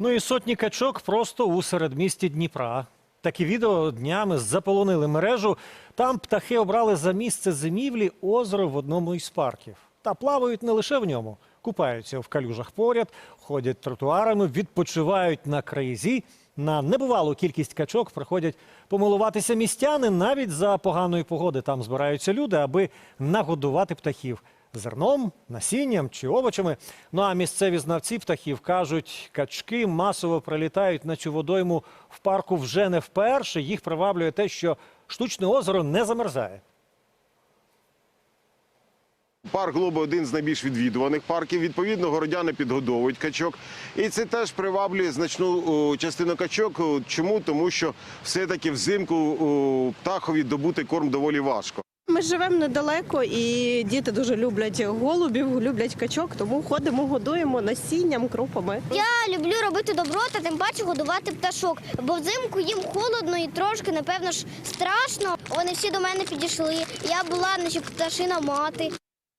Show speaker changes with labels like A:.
A: Ну і сотні качок просто у середмісті Дніпра. Такі відео днями заполонили мережу. Там птахи обрали за місце зимівлі озеро в одному із парків. Та плавають не лише в ньому, купаються в калюжах поряд, ходять тротуарами, відпочивають на країзі. На небувалу кількість качок приходять помилуватися містяни. Навіть за поганої погоди там збираються люди, аби нагодувати птахів зерном, насінням чи овочами. Ну а місцеві знавці птахів кажуть, качки масово прилітають на цю водойму в парку вже не вперше. Їх приваблює те, що штучне озеро не замерзає.
B: Парк Глоба один з найбільш відвідуваних парків. Відповідно, городяни підгодовують качок. І це теж приваблює значну частину качок. Чому? Тому що все-таки взимку птахові добути корм доволі важко.
C: Ми живемо недалеко, і діти дуже люблять голубів, люблять качок, тому ходимо, годуємо насінням, крупами.
D: Я люблю робити добро та тим паче годувати пташок, бо взимку їм холодно і трошки, напевно ж, страшно. Вони всі до мене підійшли. Я була, наче пташина мати.